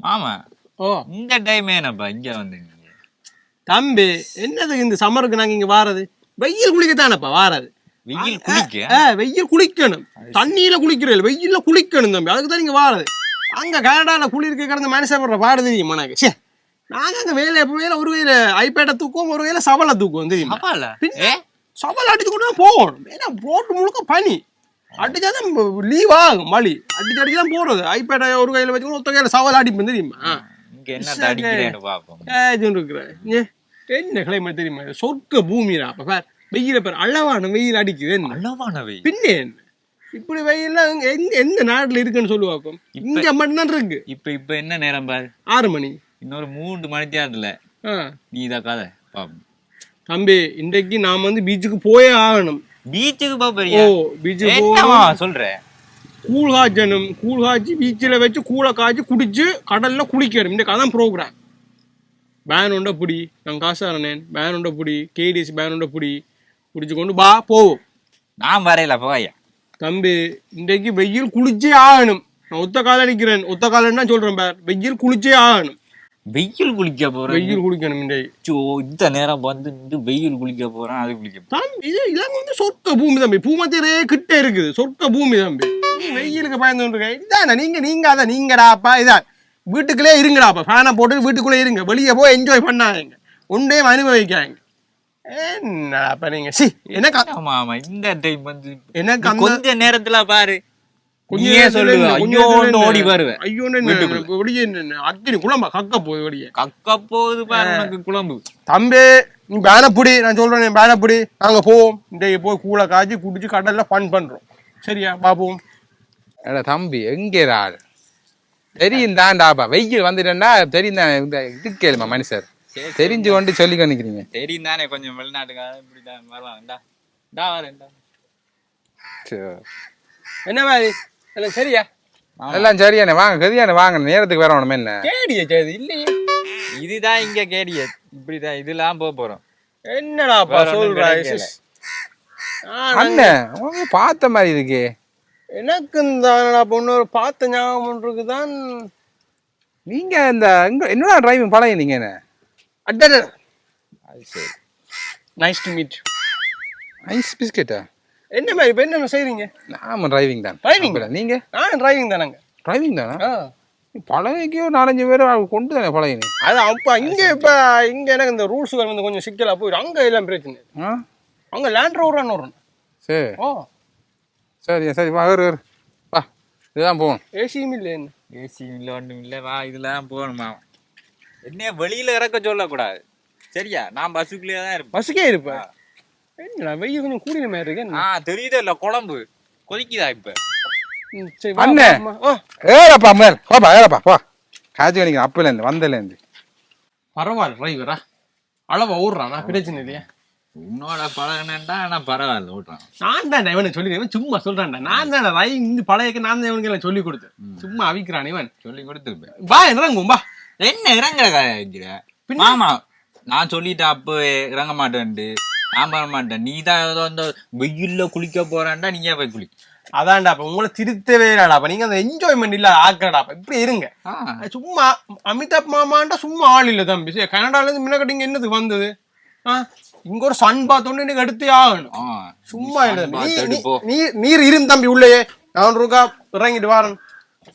மாமா ஓ. இந்த டைம் என்னப்பா இங்க வந்தீங்க? தம்பி என்னதுக்கு இந்த சம்மருக்கு நாங்க இங்க வாரது? வெயில் குளிக்கத்தானப்பா வாரது. வெயில் குளிக்க? வெயில் குளிக்கணும். தண்ணியில குளிக்கிறீர்கள் வெயில்ல குளிக்கணும் தம்பி அதுக்கு தான் நீங்க வாரது. அங்க கனடால குளிர்க்க கிடந்த மனுஷன் படுற பாடு தெரியுமா எனக்கு? நாங்க அங்க வேலை எப்ப வேலை ஒரு வேலை ஐபேட்டை தூக்குவோம் ஒரு வேலை சவலை தூக்குவோம் தெரியுமா? சவால்? அடிச்சு கொண்டு போகணும். ஏன்னா போட்டு முழுக்க பனி. அடிச்சாதான் லீவ் ஆகும் மழி. அடிச்சு அடிச்சு தான் போறது. ஐபேட்டை ஒரு கையில வச்சு ஒத்த கையில சவால் அடிப்பேன் தெரியுமா? என்ன கிளைமேட் தெரியுமா? சொர்க்க பூமிடா அப்ப பார். வெயில பார் அளவான வெயில் அடிக்குது அளவான வெயில். பின்ன என்ன? இப்படி வெயில்லாம் எங்க எந்த நாட்டுல இருக்குன்னு சொல்லுவாப்போம் இங்க மட்டும்தான் இருக்கு. இப்ப இப்ப என்ன நேரம் பாரு? ஆறு மணி. இன்னொரு மூன்று மணித்தியாரத்துல ஆ. நீ இத கதை பாப்போம் தம்பி இன்றைக்கு நாம வந்து பீச்சுக்கு போயே ஆகணும். பீச்சுக்கு ஓ பாப்பறியா பீச்சுக்கு என்னவா போகணும் சொல்ற? கூழ் காய்ச்சணும் கூழ் காய்ச்சி பீச்சில் வச்சு கூழை காய்ச்சி குடிச்சு கடல்ல குளிக்கணும். இந்த அதான் ப்ரோக்ராம் பேன் உண்ட புடி நான் காசு தரேன் பேன் உண்ட புடி கேடிஎஸ் பேன் உண்ட புடி. குடிச்சு கொண்டு பா. போவோம் நான் வரையில போயா தம்பி இன்றைக்கு வெயில் குளிச்சே ஆகணும். நான் ஒத்த கால அடிக்கிறேன் ஒத்த காலன்னா சொல்றேன் பார்? வெயில் குளிச்சே ஆகணும். வெயில் குளிக்க போறேன். வெயில் குளிக்கணும் சோ, இந்த நேரம் வந்து வெயில் குளிக்க போறேன் அது குளிக்க தம்பி இது வந்து சொர்க்க பூமி தம்பி. பூமத்திரே கிட்ட இருக்குது. சொர்க்க பூமி தம்பி. வெயிலுக்கு பயந்து இருக்க இதான நீங்க நீங்க அதான் நீங்கடாப்பா இதான். வீட்டுக்குள்ளே இருங்கடாப்பா. ஃபேனை போட்டு வீட்டுக்குள்ளே இருங்க. வெளியே போய் என்ஜாய் பண்ணாதீங்க. ஒன்றையும் அனுபவிக்காங்க என்னடாப்பா நீங்க? சி எனக்கு ஆமா ஆமா. இந்த டைம் வந்து எனக்கு கொஞ்ச நேரத்துல பாரு. கொஞ்ச நீயே நேரத்துல சொல்லுவ என்ன, கொஞ்ச ஐயோன்னு ஓடி என்ன, வருவேன். ஐயோன்னு வெளியே அக்கினி குழம்பா கக்க போகுது வெளியே. கக்க போகுது பாரு உனக்கு குழம்பு. தம்பி நீ பேனப்புடி நான் சொல்றேன் பேனப்புடி நாங்க போவோம். இன்றைக்கு போய் கூழ காய்ச்சி குடிச்சு கடல்ல ஃபன் பண்றோம். சரியா பாப்போம் எடா தம்பி எங்கே ஆள் தெரியும் தான்டாப்பா வெயில் வந்துட்டேன்னா தெரியும் தான் இந்த இது கேளுமா மனுஷர். தெரிஞ்சு கொண்டு சொல்லி நினைக்கிறீங்க தெரியும் தானே கொஞ்சம் வெளிநாட்டுக்கார இப்படிதான் வருவாங்கடா டா வரேன்டா என்ன மாதிரி? எல்லாம் சரியா? எல்லாம் சரியானே வாங்க கதியானே வாங்க. நேரத்துக்கு வரணும் என்ன கேடிய சரி இல்லையே. இதுதான் இங்க கேடிய. இப்படிதான் இதெல்லாம் போக போறோம். வேற ஒண்ணும் சொல்ற. அண்ணன் பார்த்த மாதிரி இருக்கே. எனக்கு இந்த பொண்ணு ஒரு பார்த்த ஞாபகம் இருக்குதான். நீங்க இந்த என்னடா டிரைவிங் பழகினீங்க என்ன utter nice to meet ice பிஸ்கெட்டா என்ன மாதிரி இப்ப என்ன செய்றீங்க? நாம டிரைவிங் தான். Driving? அப்பல நீங்க? நானும் டிரைவிங் தானங்க டிரைவிங் தானா. பழகிக்கோ நாலஞ்சு பேர் கொண்டு தானே பழகினி. அது அப்ப இங்க இப்ப இங்க எனக்கு இந்த ரூல்ஸுகள் வந்து கொஞ்சம் சிக்கலா போயிடும் அங்க எல்லாம் பிரச்சனை ஆ? அங்க லேண்ட் ரோவர்னு வரும் சரி. ஓ. சரி சரி வா ஏறு. வா இதுதான் போகணும். ஏசியும் இல்லை என்ன? ஏசி இல்லை ஒன்றும் இல்லை. வா இதெல்லாம் போகணுமா? என்ன வெளியில இறக்க சொல்லக்கூடாது. சரியா? நான் பஸ்ஸுக்குள்ளேயே தான் இருப்பேன். பஸ்ஸுக்கே இருப்பேன். வெயில் கொஞ்சம் கூடின மாதிரி இருக்கு? ஆ தெரியுதே இல்லை குழம்பு. கொதிக்குதா இப்ப? அண்ணே. ஏறப்பா மேல் போப்பா ஏறப்பா போ. காய்ச்சி கணிக்க அப்பலேருந்து வந்தலேருந்து பரவாயில்ல டிரைவரா அளவா ஓடுறானா பிரச்சனை இல்லையா? உன்னோட பழகினேன்டா ஆனால் பரவாயில்ல ஓட்டுறான் நான் தான் இவனை சொல்லி இவன் சும்மா சொல்றான்டா. நான் தான் டிரைவிங் இந்த பழையக்கு நான் தான் இவனுக்கு எல்லாம் சொல்லி கொடுத்தேன். சும்மா அவிக்கிறான் இவன். சொல்லி கொடுத்துருப்பேன் வா இறங்கும் வா. என்ன இறங்குற காய்க்கிற ஆமா நான் சொல்லிட்டேன் அப்போ இறங்க மாட்டேன்ட்டு. நான் பண்ண மாட்டேன் நீ தான் ஏதோ அந்த வெயில்ல குளிக்க போறான்டா நீயே போய் குளி. அதான்டா அப்ப உங்களை திருத்தவே அப்ப நீங்க அந்த என்ஜாய்மெண்ட் இல்ல ஆக்கடா. இப்படி இருங்க. சும்மா அமிதாப் மாமான்டா சும்மா ஆள் இல்ல தம்பி. சரி, கனடால இருந்து முன்னக்கட்டிங்க என்னதுக்கு வந்தது? ஆ? இங்க ஒரு சன் பார்த்தோன்னு எனக்கு எடுத்தே ஆகணும். சும்மா இல்ல நீ நீர் இரும் தம்பி உள்ளேயே. நான் ரூகா இறங்கிட்டு வரேன்.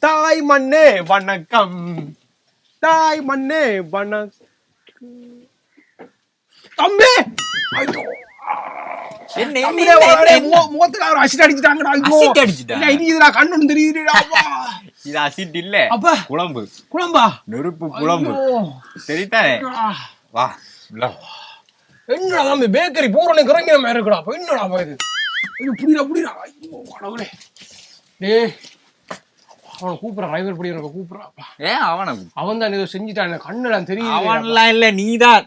தாய் மண்ணே வணக்கம். தாய் மண்ணே வணக்கம். தம்பி! முகத்துல ஒரு அசிட் அடிச்சுட்டாங்கடா ஐயோ. அசிட் அடிச்சுட்டா? இல்ல, இடிக்குதுடா கண்ணு தெரியுதுடா அப்பா. இது அசிட் இல்ல. அப்பா. குழம்பு. குழம்பா? நெருப்பு குழம்பு. ஆ. வா. என்னடா தம்பி பேக்கரி போறனே கிறங்கிற மாதிரி இருக்குடா அப்ப. என்னடா இது? ஐயோ புடிடா புடிடா. ஐயோ கடவுளே. டேய் அவனை கூப்பிடுற டிரைவர் படி எனக்கு கூப்பிடுறாப்பா ஏன் அவனை? அவன் தான் ஏதோ செஞ்சுட்டான் கண்ணுலாம் அவன்லாம் இல்ல நீதான்.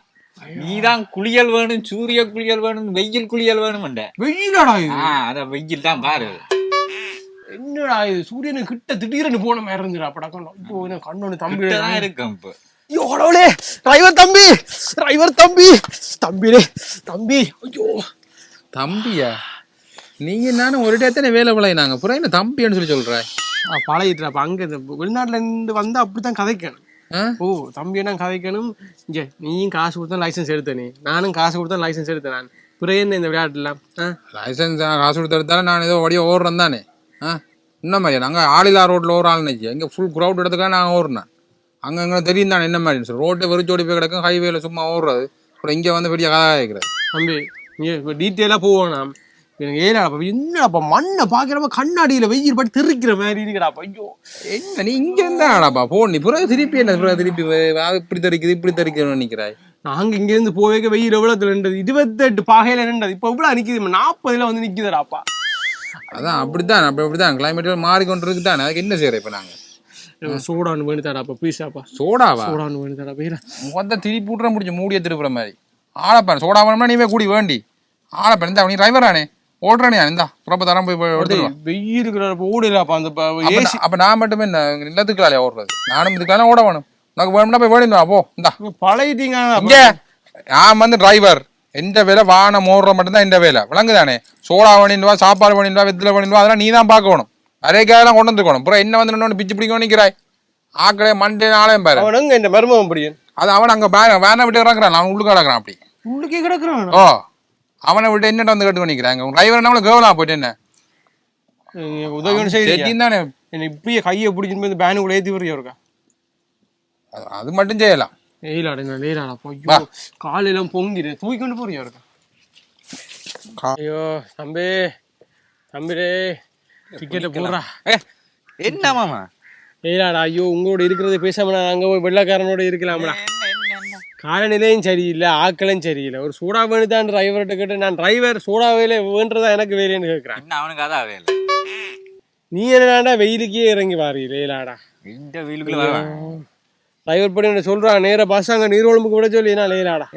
நீதான் குளியல் வேணும் சூரிய குளியல் வேணும் வெயில் குளியல் வேணும் வெயிலடா இது. அத வெயில் தான் பாரு. என்னடா இது? சூரியனு கிட்ட திடீர்னு போன மாதிரி இருந்துடா படக்கம் ஐயோ என்ன கண்ணொன்னு தம்பி தான் இருக்கும் இப்ப. ஐயோ கடவுளே டிரைவர் தம்பி டிரைவர் தம்பி. தம்பிடே தம்பி. ஐயோ. தம்பியா? நீங்க நானும் ஒரு இடத்தானே வேலை பழகினாங்க அப்புறம் என்ன தம்பின்னு சொல்லி சொல்ற? பழகிட்டுறாப்ப அங்க இந்த வெளிநாட்டுல இருந்து வந்தா அப்படித்தான் கதைக்கணும்? ஓ தம்பி என்ன கதைக்கணும்? இங்க நீயும் காசு கொடுத்தா லைசன்ஸ் எடுத்த நீ நானும் காசு கொடுத்தா லைசன்ஸ் எடுத்தேன் நான் பிறகு இந்த விளையாட்டுலாம்? லைசன்ஸ் காசு கொடுத்து எடுத்தாலும் நான் ஏதோ வழியாக ஓடுறேன் தானே. ஆ? என்ன மாதிரி? நாங்கள் ஆளில்லா ரோட்டில் ஒரு ஆள் நினைச்சு இங்கே ஃபுல் க்ரௌட் எடுத்துக்காக நான் ஓடுனேன் அங்கே அங்கே தெரியும் தானே என்ன மாதிரி? சொல்லி ரோட்டை வெறிச்சோடி போய் கிடக்கும் ஹைவேல சும்மா ஓடுறது. அப்புறம் இங்கே வந்து பெரிய கதை கேட்குறது. தம்பி நீ இப்போ டீட்டெயிலாக போவோம் நாம். எனக்கு ஏறாப்பா என்னப்பா மண்ணை பார்க்குறப்ப கண்ணாடியில் வெயில் பட்டு தெரிக்கிற மாதிரி இருக்கிறாப்பா ஐயோ. என்ன நீ இங்கே இருந்தாடாப்பா போ நீ பிறகு திருப்பி என்ன பிறகு திருப்பி இப்படி தெரிக்குது இப்படி தெரிக்கணும்னு நிற்கிறாய் நாங்க இங்கேருந்து போவேக்க வெயில் எவ்வளோ நின்றது? இருபத்தெட்டு பாகையில நின்றது. இப்போ எவ்வளோ நிற்கிது நாற்பதுல வந்து நிற்கிதுடாப்பா அதான் அப்படித்தான் அப்படி அப்படித்தான். கிளைமேட் மாறிக்கொண்டு இருக்கு தானே அதுக்கு என்ன செய்யற இப்போ நாங்கள் சோடான்னு வேணு தராப்பா ப்ளீஸாப்பா சோடாவா? சோடான்னு வேணு தராப்பா இல்லை மொத்த திருப்பி விட்ற முடிச்சு மூடிய திருப்புற மாதிரி. ஆளப்பேன் சோடா வேணும்னா நீவே கூடி வேண்டி. ஆளப்பேன் இந்த நீ டிரைவரானே ஓடுறானே இந்தா புறப்ப தரம் போய் வெயில் இருக்கிறப்ப ஓடிலாப்பா அந்த ஏசி அப்ப நான் மட்டுமே என்ன இல்லத்துக்குலாலே ஓடுறது. நானும் இதுக்கெல்லாம் ஓட வேணும். உனக்கு வேணும்னா போய் வேணும் போ இந்தா. பழையிட்டீங்க இங்க நான் வந்து டிரைவர் எந்த வேலை? வானம் ஓடுற மட்டும்தான் இந்த வேலை. விளங்குதானே சோடா வேணிடுவா சாப்பாடு வேணிடுவா வெத்தில வேணிடுவா அதெல்லாம் நீ தான் பார்க்கணும். அரைக்காயெல்லாம் கொண்டு வந்துருக்கணும். அப்புறம் என்ன வந்து இன்னொன்று பிச்சு பிடிக்கணும் நிற்கிறாய் ஆக்கடே மண்டே நாளையும் பாரு. அவனுங்க இந்த மருமகம் படியன் அது அவன் அங்க வேனை விட்டு இறக்குறான் அவன் உள்ளுக்கு கிடக்குறான் அப்படி. உள்ளுக்கே கிடக்குறான். ஓ. அவனை விட்டு என்னட்ட வந்து கேட்டு பண்ணிக்கிறாங்க? டிரைவர் நம்மள கேவலாம் போயிட்டு என்ன? உதவி செட்டின்னு தானே என்ன இப்பயே கையை பிடிச்சிட்டு போய் பேனு கூட ஏற்றி இருக்கா? அது- மட்டும் செய்யலாம். வெயிலாடு நான் வெயிலாடா. ஐயோ காலையெல்லாம் பொங்கிடு. தூக்கி கொண்டு போறியா இருக்கா? ஐயோ தம்பி தம்பிடே டிக்கெட்டை போடுறா. என்ன மாமா? வெயிலாடா ஐயோ உங்களோட இருக்கிறத பேசாம நான் அங்கே போய் வெள்ளக்காரனோட இருக்கலாம்டா. காலநிலையும் சரியில்லை ஆக்களும் சரியில்லை. ஒரு சூடா வேணுதான் டிரைவர்கிட்ட கேட்டு நான் டிரைவர் சூடா வேலை வேண்டதா எனக்கு வேலைன்னு கேட்குறேன் அவனுக்கு அதான் வேலை. நீ என்னடா வெயிலுக்கே இறங்கி வாரி லேலாடா. இந்த வீலுக்குள்ள வருவான் டிரைவர் படி என்ன சொல்றான் நேரா பஸ் அங்க நீர்வழம்புக்கு விட சொல்லி நான் லேலாடா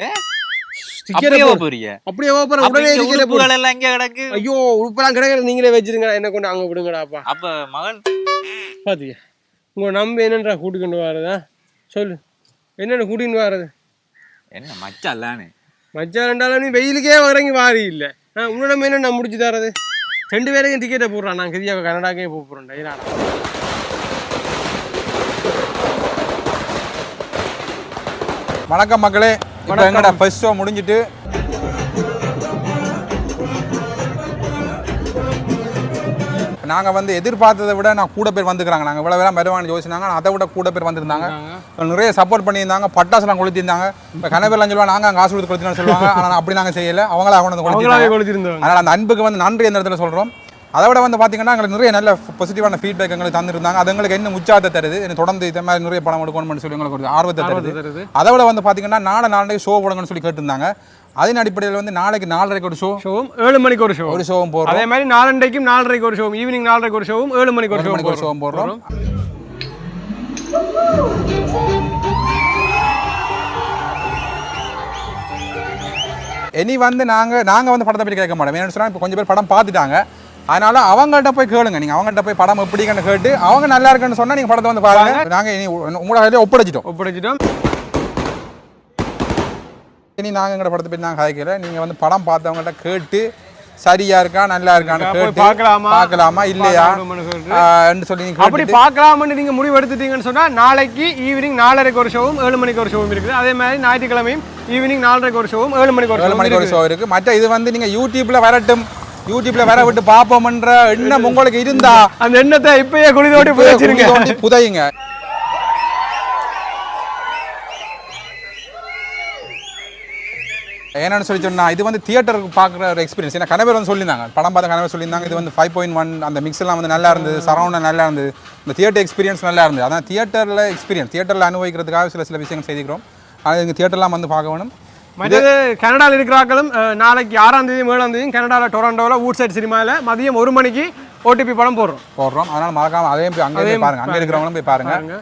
அப்படியே போறேன் உடனே டிக்கெட் உறுப்புகள் எல்லாம் இங்க கிடக்கு? ஐயோ உடுப்பெல்லாம் கிடைக்கிற நீங்களே வச்சிருங்க என்ன கொண்டு அங்க விடுங்கடாப்பா. அப்ப மகன்? பாத்தியா? உங்க நம்பி என்னன்றா கூட்டிக்கொண்டு வரதா சொல்லு. என்னென்ன கூட்டின்னு வரது? என்ன மச்சாலானே மச்சான் ரெண்டாலும் நீ வெயிலுக்கே இறங்கி வாரி இல்ல. ஆ உன்ன நம்ம என்ன நான் முடிச்சு தரது? ரெண்டு பேருக்கும் டிக்கெட்டை போடுறான் நான் கதியா கனடாக்கே போக போறேன் ஈராடா வணக்கம் மக்களே. இப்போ எங்கடா ஃபர்ஸ்ட் ஷோ முடிஞ்சிட்டு நாங்கள் வந்து எதிர்பார்த்ததை விட நான் கூட பேர் வந்துக்கிறாங்க நாங்கள் இவ்வளோ வேலை வருவாங்கன்னு யோசிச்சாங்க. அதை விட கூட பேர் வந்திருந்தாங்க. நிறைய சப்போர்ட் பண்ணியிருந்தாங்க. பட்டாசுலாம் கொளுத்திருந்தாங்க இப்போ கனவேலாம் சொல்லுவாங்க நாங்கள் காசு கொடுத்து கொளுத்தினு சொல்லுவாங்க. ஆனால் அப்படி நாங்கள் செய்யலை. அவங்களா கொண்டு வந்து கொளுத்திருந்தவங்க அதனால் அந்த அன்புக்கு வந்து நன்றி அந்த இடத்துல சொல்கிறோம் அதை விட வந்து பார்த்தீங்கன்னா எங்களுக்கு நிறைய நல்ல பாசிட்டிவான ஃபீட்பேக் எங்களுக்கு தந்துருந்தாங்க. அது எங்களுக்கு என்ன உற்சாகத்தை தருது. எனக்கு தொடர்ந்து இதே மாதிரி நிறைய படம் எடுக்கணும்னு சொல்லி எங்களுக்கு ஒரு ஆர்வத்தை தருது. தருது. அதை விட வந்து பார்த்தீங்கன்னா நாளை நாளைக்கு ஷோ போடுங்கன்னு சொல்லி கேட்டிருந்தாங்க. அதன் அடிப்படையில் வந்து நாளைக்கு நாலரைக்கு ஒரு ஷோ ஷோவும் ஏழு மணிக்கு ஒரு ஷோ ஒரு ஷோவும் போடுறோம். அதே மாதிரி நாலண்டைக்கும் நாலரைக்கு ஒரு ஷோவும் ஈவினிங் நாலரைக்கு ஒரு ஷோவும் ஏழு மணிக்கு ஒரு மணிக்கு ஒரு ஷோ ஷோவும் போடுறோம். இனி வந்து நாங்கள் நாங்கள் வந்து படத்தை பற்றி கேட்க மாட்டோம். ஏன்னு சொன்னால் இப்போ கொஞ்சம் பேர் படம் பார்த்துட்டாங்க. அதனால அவங்கள்ட்ட போய் கேளுங்க. நீங்கள் அவங்கள்ட்ட போய் படம் எப்படிங்கன்னு கேட்டு அவங்க நல்லா இருக்குன்னு சொன்னால் நீங்கள் படத்தை வந்து பாருங்க. நாங்கள் இனி உங்களோட ஒப்படைச்சிட்டோம். ஒப்படைச்சிட்டோம். இனி நாங்கள் எங்களோட படத்தை பற்றி நாங்கள் கதைக்கல நீங்கள் வந்து படம் பார்த்தவங்கள்ட்ட கேட்டு சரியா இருக்கா நல்லா இருக்கான்னு கேட்டு பார்க்கலாமா? பார்க்கலாமா இல்லையா? சொல்லி நீங்கள் அப்படி பார்க்கலாம்னு நீங்க முடிவு எடுத்துட்டீங்கன்னு சொன்னா நாளைக்கு ஈவினிங் நாலரைக்கு ஒரு ஷோவும் ஏழு மணிக்கு ஒரு ஷோவும் இருக்குது. அதே மாதிரி ஞாயிற்றுக்கிழமையும் ஈவினிங் நாலரைக்கு ஒரு ஷோவும் ஏழு மணிக்கு ஒரு ஏழு மணிக்கு ஒரு ஷோ இருக்கு. மற்ற இது வந்து நீங்க யூடியூப்ல வரட்டும். யூடியூப்ல வர விட்டு பாப்போம்ன்ற எண்ணம் உங்களுக்கு இருந்தா அந்த எண்ணத்தை இப்பயே புதைச்சிருங்க குழி தோண்டி புதையுங்க. என்னன்னு சொல்லி சொன்னா இது வந்து தியேட்டருக்கு பார்க்குற ஒரு எக்ஸ்பீரியன்ஸ் ஏன்னா கனவேர் வந்து சொல்லியிருந்தாங்க. படம் பார்த்த கனவேர் சொல்லியிருந்தாங்க. இது வந்து ஃபைவ் பாயிண்ட் ஒன் அந்த மிக்ஸ் எல்லாம் வந்து நல்லா இருந்தது. சரௌண்ட் நல்லா இருந்தது. இந்த தியேட்டர் எக்ஸ்பீரியன்ஸ் நல்லா இருந்தது. அதான் தியேட்டரில் எக்ஸ்பீரியன்ஸ் தியேட்டரில் அனுபவிக்கிறதுக்காக சில சில விஷயங்கள் செய்திக்கிறோம் அது இங்கே தியேட்டர்லாம் வந்து பார்க்க வேணும். மற்றது கனடாவில் இருக்கிறாக்களும் அஹ், நாளைக்கு ஆறாம் தேதி ஏழாம் தேதி கனடாவில் டொரண்டோவில் வூட் சைட் சினிமாவில் மதியம் ஒரு மணிக்கு ஓடிபி படம் போடுறோம். போடுறோம். அதனால மறக்காம அதையும் போய் அங்கே போய் பாருங்க. அங்கே இருக்கிறவங்களும் போய் பாருங்க. பாருங்க.